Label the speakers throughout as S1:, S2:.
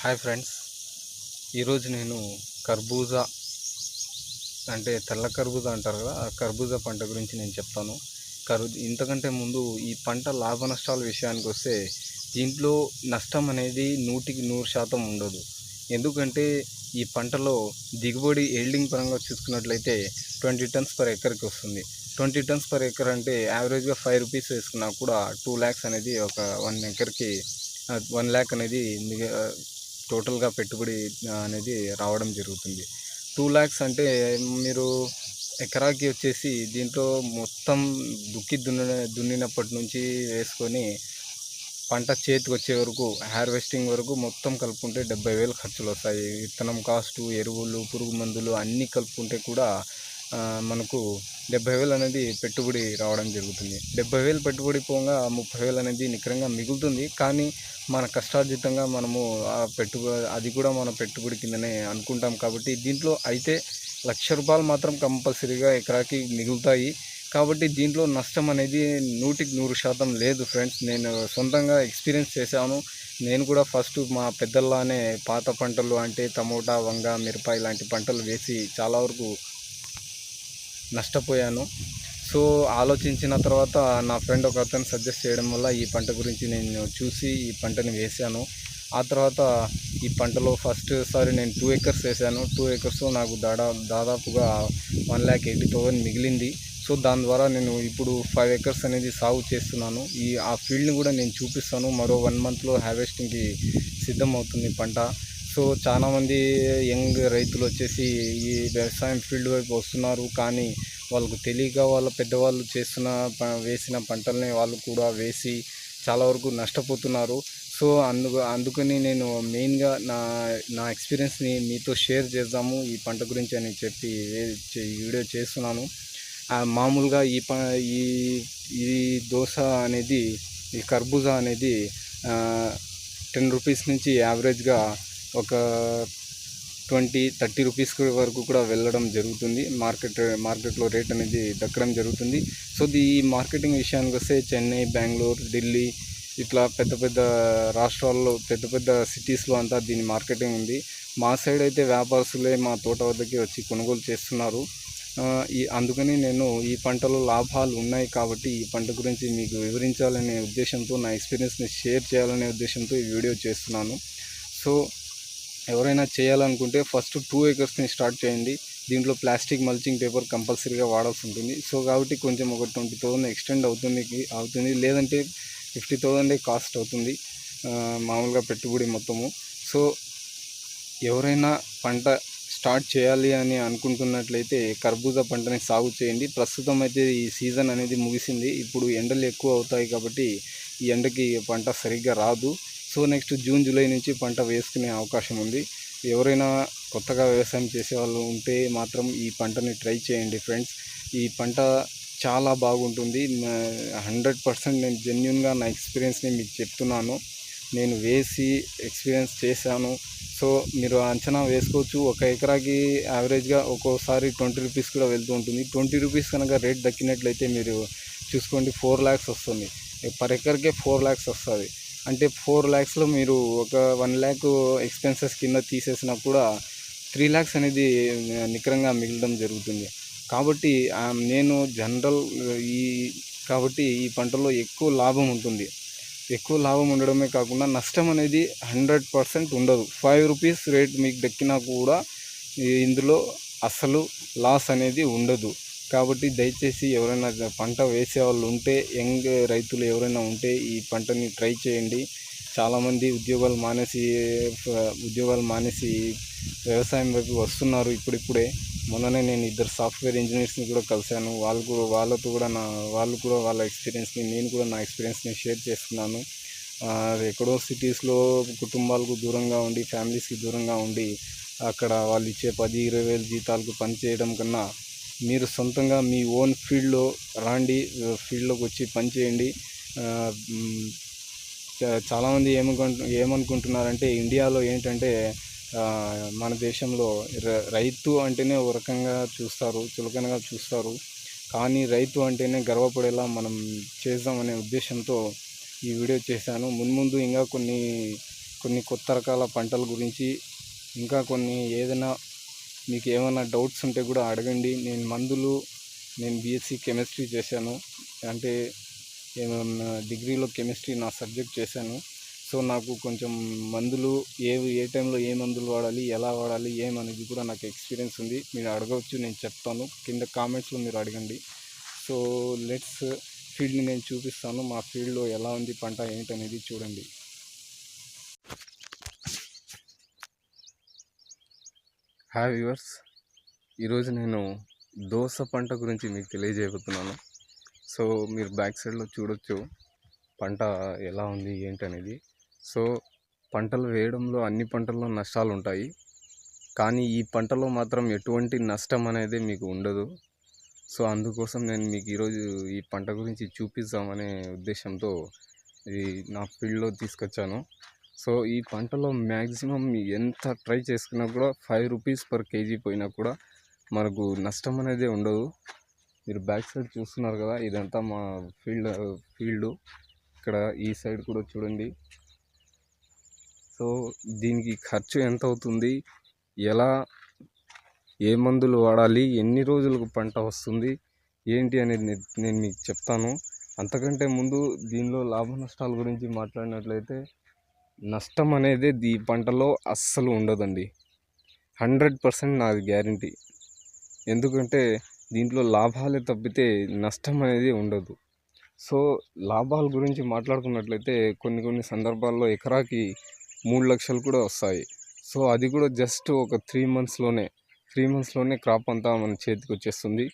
S1: Hi friends. ఈరోజు నేను కర్బూజా అంటే తెల్ల కర్బూజా అంటారు కదా ఆ కర్బూజా పంట గురించి నేను చెప్తాను. కరు ఇంతకంటే ముందు ఈ పంట లాభ నష్టాల విషయానికి వస్తే దీంట్లో నష్టం అనేది నూటికి నూరు శాతం ఉండదు. ఎందుకంటే ఈ పంటలో దిగుబడి ఎల్డింగ్ పరంగా చూసుకున్నట్లయితే ట్వంటీ టన్స్ పర్ ఎకర్కి వస్తుంది. ట్వంటీ టన్స్ పర్ ఎకర్ అంటే యావరేజ్గా ఫైవ్ రూపీస్ వేసుకున్నా కూడా టూ ల్యాక్స్ అనేది ఒక వన్ ఎకర్కి వన్ ల్యాక్ అనేది మిగ టోటల్గా పెట్టుబడి అనేది రావడం జరుగుతుంది. టూ ల్యాక్స్ అంటే మీరు ఎకరాకి వచ్చేసి దీంట్లో మొత్తం దుక్కి దున్న దున్నినప్పటి నుంచి వేసుకొని పంట చేతికి వచ్చే వరకు హార్వెస్టింగ్ వరకు మొత్తం కలుపుకుంటే డెబ్బై వేలు ఖర్చులు వస్తాయి. విత్తనం కాస్టు ఎరువులు పురుగు మందులు అన్నీ కలుపుకుంటే కూడా మనకు డెబ్బై వేలు అనేది పెట్టుబడి రావడం జరుగుతుంది. డెబ్బై వేలు పెట్టుబడి పోగా ముప్పై వేలు అనేది నికరంగా మిగులుతుంది. కానీ మన కష్టార్జితంగా మనము ఆ పెట్టుబడి అది కూడా మన పెట్టుబడి కిందనే అనుకుంటాం కాబట్టి దీంట్లో అయితే లక్ష రూపాయలు మాత్రం కంపల్సరీగా ఎకరాకి మిగులుతాయి. కాబట్టి దీంట్లో నష్టం అనేది నూటికి నూరు శాతం లేదు ఫ్రెండ్స్. నేను సొంతంగా ఎక్స్పీరియన్స్ చేశాను. నేను కూడా ఫస్ట్ మా పెద్దల్లానే పాత పంటలు అంటే టమోటా వంగ మిరప ఇలాంటి పంటలు వేసి చాలా వరకు నష్టపోయాను. సో ఆలోచించిన తర్వాత నా ఫ్రెండ్ ఒక అతను సజెస్ట్ చేయడం వల్ల ఈ పంట గురించి నేను చూసి ఈ పంటని వేశాను. ఆ తర్వాత ఈ పంటలో ఫస్ట్ సారి నేను టూ ఎకర్స్ వేసాను టూ ఎకర్స్ నాకు దాదా దాదాపుగా వన్ ల్యాక్ ఎయిటీ థౌసండ్ మిగిలింది. సో దాని ద్వారా నేను ఇప్పుడు ఫైవ్ ఎకర్స్ అనేది సాగు చేస్తున్నాను. ఈ ఆ ఫీల్డ్ని కూడా నేను చూపిస్తాను. మరో వన్ మంత్లో హార్వెస్టింగ్కి సిద్ధం అవుతుంది పంట. సో చాలామంది యంగ్ రైతులు వచ్చేసి ఈ వ్యవసాయం ఫీల్డ్ వైపు వస్తున్నారు. కానీ వాళ్ళకు తెలియక వాళ్ళ పెద్దవాళ్ళు చేస్తున్న ప- వేసిన పంటల్ని వాళ్ళు కూడా వేసి చాలా వరకు నష్టపోతున్నారు. సో అందుకు అందుకని నేను మెయిన్గా నా నా ఎక్స్పీరియన్స్ని మీతో షేర్ చేద్దాము. ఈ పంట గురించి అని చెప్పి వీడియో చేస్తున్నాను. మామూలుగా ఈ ప ఈ ఈ దోశ అనేది ఈ కర్బూజా అనేది టెన్ రూపీస్ నుంచి యావరేజ్గా ఒక ట్వంటీ థర్టీ రూపీస్ వరకు కూడా వెళ్ళడం జరుగుతుంది. మార్కెట్ మార్కెట్లో రేట్ అనేది దక్కడం జరుగుతుంది. సో ఈ మార్కెటింగ్ విషయానికి వస్తే చెన్నై బెంగళూరు ఢిల్లీ ఇట్లా పెద్ద పెద్ద రాష్ట్రాల్లో పెద్ద పెద్ద సిటీస్లో అంతా దీని మార్కెటింగ్ ఉంది. మా సైడ్ అయితే వ్యాపారస్తులే మా తోట వద్దకి వచ్చి కొనుగోలు చేస్తున్నారు. ఈ అందుకని నేను ఈ పంటలో లాభాలు ఉన్నాయి కాబట్టి ఈ పంట గురించి మీకు వివరించాలనే ఉద్దేశంతో నా ఎక్స్పీరియన్స్ని షేర్ చేయాలనే ఉద్దేశంతో ఈ వీడియో చేస్తున్నాను. సో ఎవరైనా చేయాలనుకుంటే ఫస్ట్ టూ ఏకర్స్ని స్టార్ట్ చేయండి. దీంట్లో ప్లాస్టిక్ మల్చింగ్ పేపర్ కంపల్సరీగా వాడాల్సి ఉంటుంది సో కాబట్టి కొంచెం ఒక ట్వంటీ థౌసండ్ ఎక్స్టెండ్ అవుతుంది అవుతుంది. లేదంటే ఫిఫ్టీ థౌసండే కాస్ట్ అవుతుంది మామూలుగా పెట్టుబడి మొత్తము. సో ఎవరైనా పంట స్టార్ట్ చేయాలి అని అనుకుంటున్నట్లయితే కర్బూజా పంటని సాగు చేయండి. ప్రస్తుతం అయితే ఈ సీజన్ అనేది ముగిసింది. ఇప్పుడు ఎండలు ఎక్కువ అవుతాయి కాబట్టి ఈ ఎండకి పంట సరిగ్గా రాదు. సో నెక్స్ట్ జూన్ జూలై నుంచి పంట వేసుకునే అవకాశం ఉంది. ఎవరైనా కొత్తగా వ్యవసాయం చేసే వాళ్ళు ఉంటే మాత్రం ఈ పంటని ట్రై చేయండి ఫ్రెండ్స్. ఈ పంట చాలా బాగుంటుంది. హండ్రెడ్ పర్సెంట్ నేను జెన్యున్గా నా ఎక్స్పీరియన్స్ని మీకు చెప్తున్నాను. నేను వేసి ఎక్స్పీరియన్స్ చేశాను. సో మీరు అంచనా వేసుకోవచ్చు. ఒక ఎకరాకి యావరేజ్గా ఒక్కోసారి ట్వంటీ రూపీస్ కూడా వెళ్తూ ఉంటుంది. ట్వంటీ రూపీస్ కనుక రేట్ దక్కినట్లయితే మీరు చూసుకోండి ఫోర్ ల్యాక్స్ వస్తుంది. పర్ ఎకర్కే ఫోర్ ల్యాక్స్ వస్తుంది. అంటే ఫోర్ ల్యాక్స్లో మీరు ఒక వన్ ల్యాక్ ఎక్స్పెన్సెస్ కింద తీసేసినా కూడా త్రీ ల్యాక్స్ అనేది నికరంగా మిగలడం జరుగుతుంది. కాబట్టి నేను జనరల్ ఈ కాబట్టి ఈ పంటలో ఎక్కువ లాభం ఉంటుంది. ఎక్కువ లాభం ఉండడమే కాకుండా నష్టం అనేది హండ్రెడ్ పర్సెంట్ ఉండదు. ఫైవ్ రూపీస్ రేట్ మీకు దక్కినా కూడా ఇందులో అసలు లాస్ అనేది ఉండదు. కాబట్టి దయచేసి ఎవరైనా పంట వేసే వాళ్ళు ఉంటే యంగ్ రైతులు ఎవరైనా ఉంటే ఈ పంటని ట్రై చేయండి. చాలామంది ఉద్యోగాలు మానేసి ఉద్యోగాలు మానేసి వ్యవసాయం వైపు వస్తున్నారు ఇప్పుడిప్పుడే. మొన్ననే నేను ఇద్దరు సాఫ్ట్వేర్ ఇంజనీర్స్ని కూడా కలిశాను. వాళ్ళు కూడా వాళ్ళతో కూడా నా వాళ్ళు కూడా వాళ్ళ ఎక్స్పీరియన్స్ని నేను కూడా నా ఎక్స్పీరియన్స్ని షేర్ చేసుకున్నాను. ఎక్కడో సిటీస్లో కుటుంబాలకు దూరంగా ఉండి ఫ్యామిలీస్కి దూరంగా ఉండి అక్కడ వాళ్ళు ఇచ్చే పది ఇరవై వేలు జీతాలకు పని చేయడం కన్నా మీరు సొంతంగా మీ ఓన్ ఫీల్డ్లో రాండి ఫీల్డ్లోకి వచ్చి పనిచేయండి చాలామంది ఏమనుకుంటు ఏమనుకుంటున్నారంటే ఇండియాలో ఏంటంటే మన దేశంలో రైతు అంటేనే ఒక రకంగా చూస్తారు చులకనగా చూస్తారు. కానీ రైతు అంటేనే గర్వపడేలా మనం చేద్దామనే ఉద్దేశంతో ఈ వీడియో చేశాను. మున్ముందు ఇంకా కొన్ని కొన్ని కొత్త రకాల పంటల గురించి ఇంకా కొన్ని ఏదైనా మీకు ఏమైనా డౌట్స్ ఉంటే కూడా అడగండి. నేను మందులు నేను బీఎస్సీ కెమిస్ట్రీ చేశాను. అంటే ఏమన్నా డిగ్రీలో కెమిస్ట్రీ నా సబ్జెక్ట్ చేశాను. సో నాకు కొంచెం మందులు ఏ ఏ టైంలో ఏ మందులు వాడాలి ఎలా వాడాలి ఏమనేది కూడా నాకు ఎక్స్పీరియన్స్ ఉంది. మీరు అడగవచ్చు నేను చెప్తాను. కింద కామెంట్స్లో మీరు అడగండి. సో లెట్స్ ఫీల్డ్ని నేను చూపిస్తాను. మా ఫీల్డ్లో ఎలా ఉంది పంట ఏంటనేది చూడండి. హాయ్ వ్యూవర్స్ ఈరోజు నేను దోస పంట గురించి మీకు తెలియజేయబోతున్నాను. సో మీరు బ్యాక్ సైడ్లో చూడొచ్చు పంట ఎలా ఉంది ఏంటనేది. సో పంటలు వేయడంలో అన్ని పంటల్లో నష్టాలు ఉంటాయి. కానీ ఈ పంటలో మాత్రం ఎటువంటి నష్టం అనేది మీకు ఉండదు. సో అందుకోసం నేను మీకు ఈరోజు ఈ పంట గురించి చూపిద్దామనే ఉద్దేశంతో ఇది నా ఫీల్డ్లో తీసుకొచ్చాను. సో ఈ పంటలో మ్యాక్సిమం ఎంత ట్రై చేసుకున్నా కూడా ఫైవ్ రూపీస్ పర్ కేజీ పోయినా కూడా మనకు నష్టం అనేది ఉండదు. మీరు బ్యాక్ సైడ్ చూస్తున్నారు కదా ఇదంతా మా ఫీల్డ్ ఫీల్డ్. ఇక్కడ ఈ సైడ్ కూడా చూడండి. సో దీనికి ఖర్చు ఎంత అవుతుంది? ఎలా ఏ మందులు వాడాలి? ఎన్ని రోజులకు పంట వస్తుంది? ఏంటి అనేది నేను మీకు చెప్తాను. అంతకంటే ముందు దీనిలో లాభ నష్టాల గురించి మాట్లాడినట్లయితే నష్టం అనేది ఈ పంటలో అస్సలు ఉండదండి. హండ్రెడ్ పర్సెంట్ నాది గ్యారంటీ. ఎందుకంటే దీంట్లో లాభాలే తప్పితే నష్టం అనేది ఉండదు. సో లాభాల గురించి మాట్లాడుకున్నట్లయితే కొన్ని కొన్ని సందర్భాల్లో ఎకరాకి మూడు లక్షలు కూడా వస్తాయి. సో అది కూడా జస్ట్ ఒక త్రీ మంత్స్లోనే త్రీ మంత్స్లోనే క్రాప్ అంతా మన చేతికి వచ్చేస్తుంది.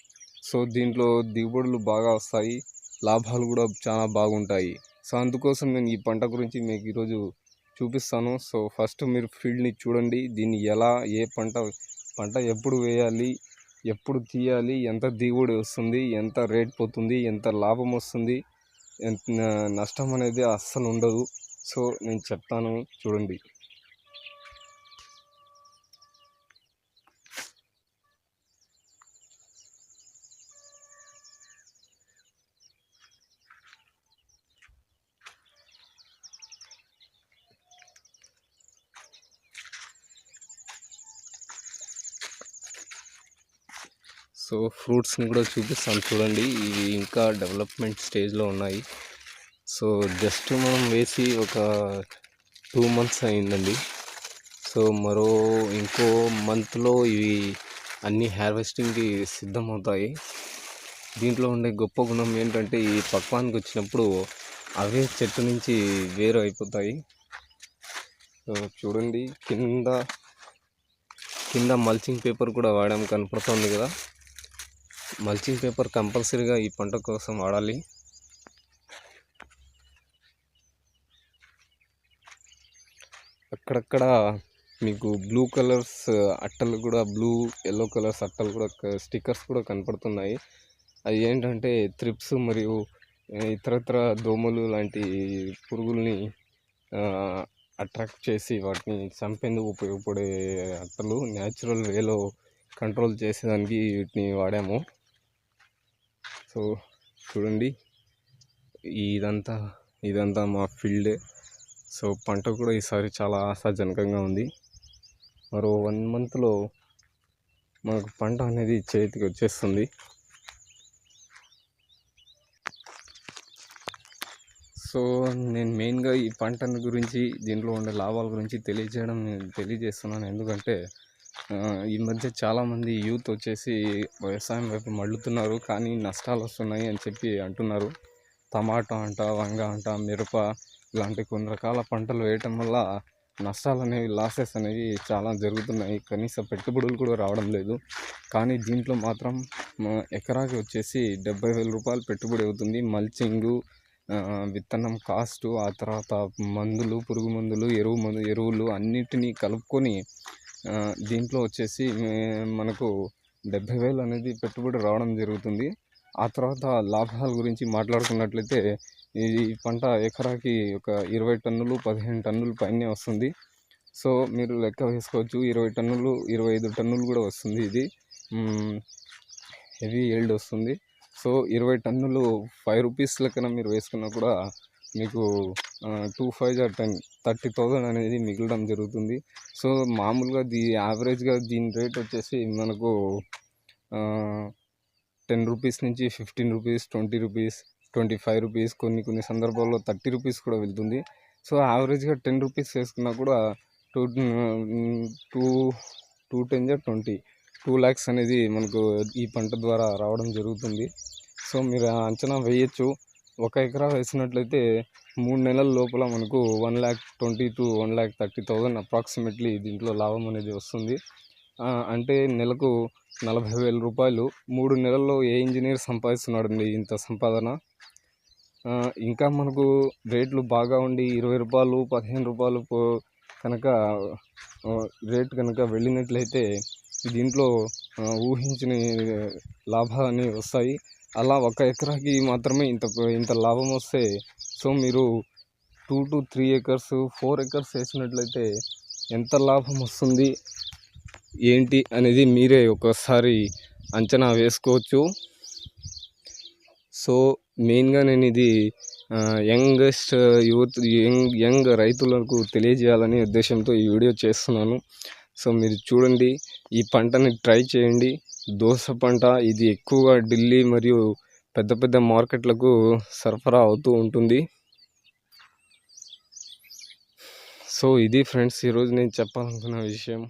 S1: సో దీంట్లో దిగుబడులు బాగా వస్తాయి లాభాలు కూడా చాలా బాగుంటాయి. సో అందుకోసం నేను ఈ పంట గురించి మీకు ఈరోజు చూపిస్తాను. సో ఫస్ట్ మీరు ఫీల్డ్ని చూడండి. దీన్ని ఎలా ఏ పంట పంట ఎప్పుడు వేయాలి ఎప్పుడు తీయాలి ఎంత దిగుబడి వస్తుంది ఎంత రేట్ పోతుంది ఎంత లాభం వస్తుంది ఎంత నష్టం అనేది అస్సలు ఉండదు. సో నేను చెప్తాను. చూడండి. సో ఫ్రూట్స్ని కూడా చూపిస్తాను చూడండి. ఇవి ఇంకా డెవలప్మెంట్ స్టేజ్లో ఉన్నాయి. సో జస్ట్ మనం వేసి ఒక టూ మంత్స్ అయిందండి. సో మరో ఇంకో మంత్లో ఇవి అన్ని హార్వెస్టింగ్కి సిద్ధమవుతాయి. దీంట్లో ఉండే గొప్ప గుణం ఏంటంటే ఈ పక్వానికి వచ్చినప్పుడు అవే చెట్టు నుంచి వేరు అయిపోతాయి. సో చూడండి కింద కింద మల్చింగ్ పేపర్ కూడా వాడాం కనపడుతుంది కదా. మల్చింగ్ పేపర్ కంపల్సరీగా ఈ పంట కోసం వాడాలి. అక్కడక్కడ మీకు బ్లూ కలర్స్ అట్టలు కూడా బ్లూ ఎల్లో కలర్స్ అట్టలు కూడా స్టిక్కర్స్ కూడా కనపడుతున్నాయి. అవి ఏంటంటే త్రిప్స్ మరియు ఇతరత్ర దోమలు లాంటి పురుగుల్ని అట్రాక్ట్ చేసి వాటిని చంపేందుకు ఉపయోగపడే అట్టలు న్యాచురల్ వేలో కంట్రోల్ చేసేదానికి వీటిని వాడాము. సో చూడండి. ఇదంతా ఇదంతా మా ఫీల్డే. సో పంట కూడా ఈసారి చాలా ఆశాజనకంగా ఉంది. మరో వన్ మంత్లో మనకు పంట అనేది చేతికి వచ్చేస్తుంది. సో నేను మెయిన్గా ఈ పంటను గురించి దీంట్లో ఉండే లాభాల గురించి తెలియజేయడం నేను తెలియజేస్తున్నాను. ఎందుకంటే ఈ మధ్య చాలామంది యూత్ వచ్చేసి వ్యవసాయం వైపు మళ్ళుతున్నారు కానీ నష్టాలు వస్తున్నాయి అని చెప్పి అంటున్నారు. టమాటా అంట వంగ అంట మిరప ఇలాంటి కొన్ని రకాల పంటలు వేయటం వల్ల నష్టాలు అనేవి లాసెస్ అనేవి చాలా జరుగుతున్నాయి. కనీస పెట్టుబడులు కూడా రావడం లేదు. కానీ దీంట్లో మాత్రం ఎకరాకి వచ్చేసి డెబ్బై వేల రూపాయలు పెట్టుబడి అవుతుంది. మల్చింగు విత్తనం కాస్టు ఆ తర్వాత మందులు పురుగు మందులు ఎరువు మందు ఎరువులు అన్నిటినీ కలుపుకొని దీంట్లో వచ్చేసి మనకు డెబ్బై వేలు అనేది పెట్టుబడి రావడం జరుగుతుంది. ఆ తర్వాత లాభాల గురించి మాట్లాడుకున్నట్లయితే ఈ పంట ఎకరాకి ఒక ఇరవై టన్నులు పదిహేను టన్నులు పైనే వస్తుంది. సో మీరు లెక్క వేసుకోవచ్చు. ఇరవై టన్నులు ఇరవై ఐదు టన్నులు కూడా వస్తుంది ఇది. హెవీ ఎల్డ్ వస్తుంది. సో ఇరవై టన్నులు ఫైవ్ రూపీస్ లెక్కన మీరు వేసుకున్నా కూడా మీకు two five or ten thirty thousand అనేది మిగలడం జరుగుతుంది. సో మామూలుగా దీ యావరేజ్గా దీని రేట్ వచ్చేసి మనకు టెన్ రూపీస్ నుంచి fifteen rupees twenty rupees twenty five rupees కొన్ని కొన్ని సందర్భాల్లో థర్టీ రూపీస్ కూడా వెళ్తుంది. సో యావరేజ్గా టెన్ రూపీస్ వేసుకున్నా కూడా two two two ten twenty two lakhs అనేది మనకు ఈ పంట ద్వారా రావడం జరుగుతుంది. సో మీరు అంచనా వేయచ్చు. ఒక ఎకరా వేసినట్లయితే మూడు నెలల లోపల మనకు one lakh twenty to one lakh thirty thousand approximately దీంట్లో లాభం అనేది వస్తుంది. అంటే నెలకు నలభై వేల రూపాయలు. మూడు నెలల్లో ఏ ఇంజనీర్ సంపాదిస్తున్నాడండి ఇంత సంపాదన? ఇంకా మనకు రేట్లు బాగా ఉండి ఇరవై రూపాయలు పదిహేను రూపాయలు కనుక రేట్ కనుక వెళ్ళినట్లయితే దీంట్లో ఊహించిన లాభాలని వస్తాయి. అలా ఒక ఎకరాకి మాత్రమే ఇంత ఇంత లాభం వస్తే సో మీరు two to three acres four acres వేసినట్లయితే ఎంత లాభం వస్తుంది? ఏంటి అనేది మీరే ఒకసారి అంచనా వేసుకోవచ్చు. సో మెయిన్గా నేను ఇది యంగెస్ట్ యూత్ యంగ్ యంగ్ రైతులకు తెలియజేయాలనే ఉద్దేశంతో ఈ వీడియో చేస్తున్నాను. సో మీరు చూడండి. ఈ పంటని ట్రై చేయండి. దోస పంట ఇది ఎక్కువగా ఢిల్లీ మరియు పెద్ద పెద్ద మార్కెట్లకు సరఫరా అవుతూ ఉంటుంది. సో ఇది ఫ్రెండ్స్ ఈరోజు నేను చెప్పాలనుకున్న విషయం.